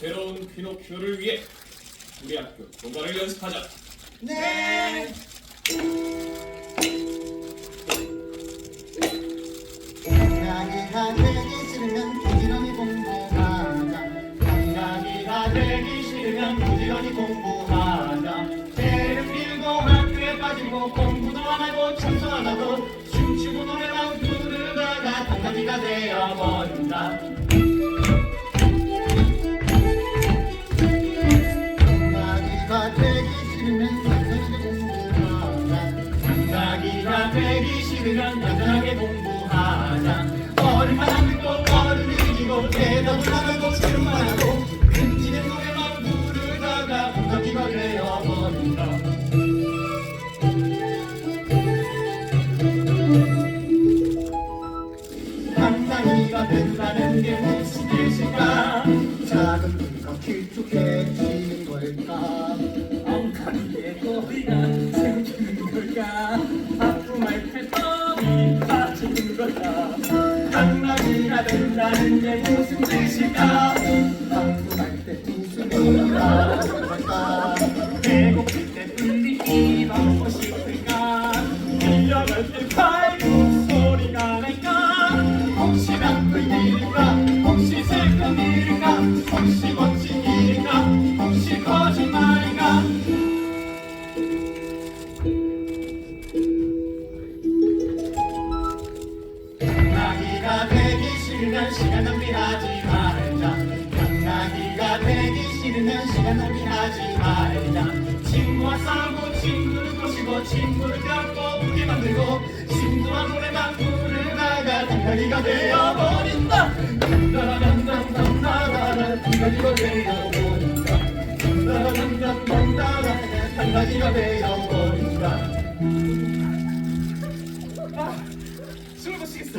새로운 피노키오를 위해 우리 학교 교가를 연습하자. 네. 강아지가 되기 싫으면 부지런히 공부하자. 강아지가 되기 싫으면 부지런히 공부하자. 배를 빌고 학교에 빠지고 공부도 안 하고 청소 안 하고 춤추고 노래만 부르다가 강아지가 되어버린다. 강아지가 되기 싫으면 얌전하게 공부하자. 얼마나 듣고 어른을 이기고 대답을 안 하고 질문만 하고 흠지는 노래만 부르다가 강아지가 되어버린다. 강아지가 된다는 게 무슨 뜻일까? 작은 된다는 게 무슨 뜻일까? 아픔할 때 웃음이 나 배놈이하지 말자. 친구와 싸우고 친구를 꼬시고 친구를 뺏고 무게 만들고 친구와 노래만 부르다가 단가기가 되어버린다. 단가라단단단다라 단가기가 되어버린다. 단가라단단단다라 단가기가 되어버린다. 아, 숨을 못 쉬겠어.